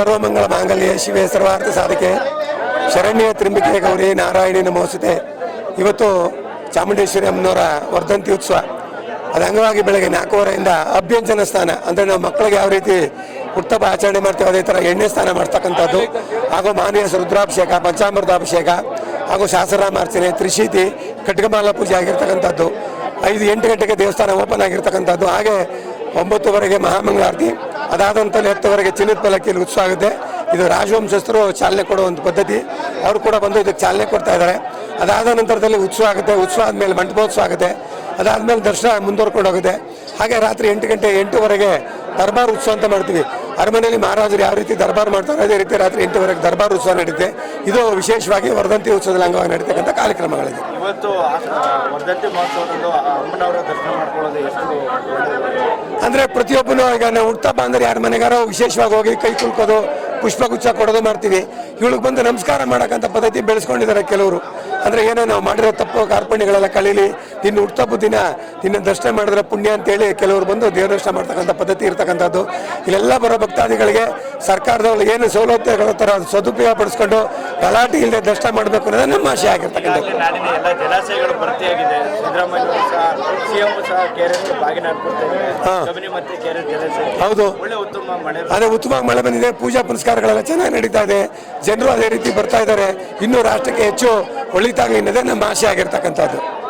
ಸರ್ವಮಂಗಳ ಮಾಂಗಲ್ಯ, ಶಿವೆ ಸರ್ವಾರ್ಥ ಸಾಧಕೆ. ಶರಣ್ಯ ತ್ರಿಂಬಿಕೆ ಗೌರಿ, ನಾರಾಯಣಿ ನಮೋಸುತೆ. ಇವತ್ತು ಚಾಮುಂಡೇಶ್ವರಿ ಅಮ್ಮನವರ ವರ್ಧಂತಿ ಉತ್ಸವ. ಅದ ಅಂಗವಾಗಿ ಬೆಳಗ್ಗೆ ನಾಲ್ಕೂವರೆಯಿಂದ ಅಭ್ಯಂಜನ ಸ್ನಾನ ಅಂದರೆ ನಾವು ಮಕ್ಕಳಿಗೆ ಯಾವ ರೀತಿ ಹುಟ್ಟಬ್ಬ ಆಚರಣೆ ಮಾಡ್ತೀವಿ ಅದೇ ಥರ ಎಣ್ಣೆ ಸ್ನಾನ ಮಾಡ್ತಕ್ಕಂಥದ್ದು. ಹಾಗೂ ಮಾನ್ಯ ರುದ್ರಾಭಿಷೇಕ, ಪಂಚಾಮೃತಾಭಿಷೇಕ, ಹಾಗೂ ಶಾಸನಾಮಾರ್ಚನೆ ತ್ರಿಶೀತಿ, ಖಡ್ಗಮಾಲ ಪೂಜೆ ಆಗಿರ್ತಕ್ಕಂಥದ್ದು. ಐದು ಎಂಟು ಗಂಟೆಗೆ ದೇವಸ್ಥಾನ ಓಪನ್ ಆಗಿರ್ತಕ್ಕಂಥದ್ದು. ಹಾಗೆ ಒಂಬತ್ತುವರೆಗೆ ಮಹಾಮಂಗಳಾರತಿ. ಅದಾದ ನಂತರ ಹತ್ತುವರೆಗೆ ಚಿನ್ನದ ಪಲ್ಲಕ್ಕಿಯಲ್ಲಿ ಉತ್ಸವ ಆಗುತ್ತೆ. ಇದು ರಾಜವಂಶಸ್ಥರು ಚಾಲನೆ ಕೊಡೋ ಒಂದು ಪದ್ಧತಿ. ಅವರು ಕೂಡ ಬಂದು ಇದಕ್ಕೆ ಚಾಲನೆ ಕೊಡ್ತಾ ಇದ್ದಾರೆ. ಅದಾದ ನಂತರದಲ್ಲಿ ಉತ್ಸವ ಆಗುತ್ತೆ. ಉತ್ಸವ ಆದಮೇಲೆ ಮಂಟಪೋತ್ಸವ ಆಗುತ್ತೆ. ಅದಾದಮೇಲೆ ದರ್ಶನ ಮುಂದುವರ್ಕೊಂಡು ಹೋಗುತ್ತೆ. ಹಾಗೆ ರಾತ್ರಿ ಎಂಟು ಗಂಟೆ ಎಂಟುವರೆಗೆ ದರ್ಬಾರ್ ಉತ್ಸವ ಅಂತ ಮಾಡ್ತೀವಿ. ಅರಮನೆಯಲ್ಲಿ ಮಹಾರಾಜರು ಯಾವ ರೀತಿ ದರ್ಬಾರ್ ಮಾಡ್ತಾರೆ ಅದೇ ರೀತಿ ರಾತ್ರಿ ಎಂಟುವರೆಗೆ ದರ್ಬಾರ್ ಉತ್ಸವ ನಡೆಯುತ್ತೆ ಇದು ವಿಶೇಷವಾಗಿ ವರ್ಧಂತಿ ಉತ್ಸವದಲ್ಲಿ ಅಂಗವಾಗಿ ನಡೀತಕ್ಕಂಥ ಕಾರ್ಯಕ್ರಮಗಳಿದೆ. ಇವತ್ತು ವರ್ಧಂತಿ ಅಂದ್ರೆ ಪ್ರತಿಯೊಬ್ಬನು ಈಗ ನಾವು ಹುಟ್ಟಪ್ಪ ಅಂದ್ರೆ ಯಾರ ಮನೆಗಾರ ವಿಶೇಷವಾಗಿ ಹೋಗಿ ಕೈ ಕುಲ್ಕೋದು ಪುಷ್ಪಗುಚ್ಛ ಕೊಡೋದು ಮಾಡ್ತೀವಿ. ಇವಳಿಗೆ ಬಂದು ನಮಸ್ಕಾರ ಮಾಡಕ್ಕಂಥ ಪದ್ಧತಿ ಬೆಳೆಸ್ಕೊಂಡಿದ್ದಾರೆ ಕೆಲವರು. ಅಂದ್ರೆ ಏನೋ ನಾವು ಮಾಡಿರೋ ತಪ್ಪು ಕಾರ್ಪಣ್ಯಗಳೆಲ್ಲ ಕಳೀಲಿ ನಿನ್ನ ಹುಟ್ಟಪ್ಪು ದಿನ ನಿನ್ನ ದರ್ಶನ ಮಾಡಿದ್ರೆ ಪುಣ್ಯ ಅಂತೇಳಿ ಕೆಲವರು ಬಂದು ದೇವ್ರ ದರ್ಶನ ಮಾಡ್ತಕ್ಕಂಥ ಪದ್ಧತಿ ಇರ್ತಕ್ಕಂಥದ್ದು. ಇಲ್ಲೆಲ್ಲ ಬರೋ ಭಕ್ತಾದಿಗಳಿಗೆ ಸರ್ಕಾರದವ್ರು ಏನು ಸೌಲಭ್ಯಗಳ ಥರ ಸದುಪಯೋಗ ಪಡಿಸ್ಕೊಂಡು ಗಲಾಟೆ ಇಲ್ಲದೆ ದರ್ಶನ ಮಾಡಬೇಕು ಅನ್ನೋದು ನಮ್ಮ ಆಶೆ ಆಗಿರ್ತಕ್ಕಂಥದ್ದು. ಹೌದು. ಉತ್ತಮ ಅದೇ ಉತ್ತಮವಾಗಿ ಮಳೆ ಬಂದಿದೆ. ಪೂಜಾ ಪುನಸ್ಕಾರಗಳೆಲ್ಲ ಚೆನ್ನಾಗಿ ನಡೀತಾ ಇದೆ. ಜನರು ಅದೇ ರೀತಿ ಬರ್ತಾ ಇದ್ದಾರೆ. ಇನ್ನೂ ರಾಷ್ಟ್ರಕ್ಕೆ ಹೆಚ್ಚು ಒಳಿತಾಗಲಿ ಅನ್ನೋದೇ ನಮ್ಮ ಆಶೆ ಆಗಿರ್ತಕ್ಕಂಥದ್ದು.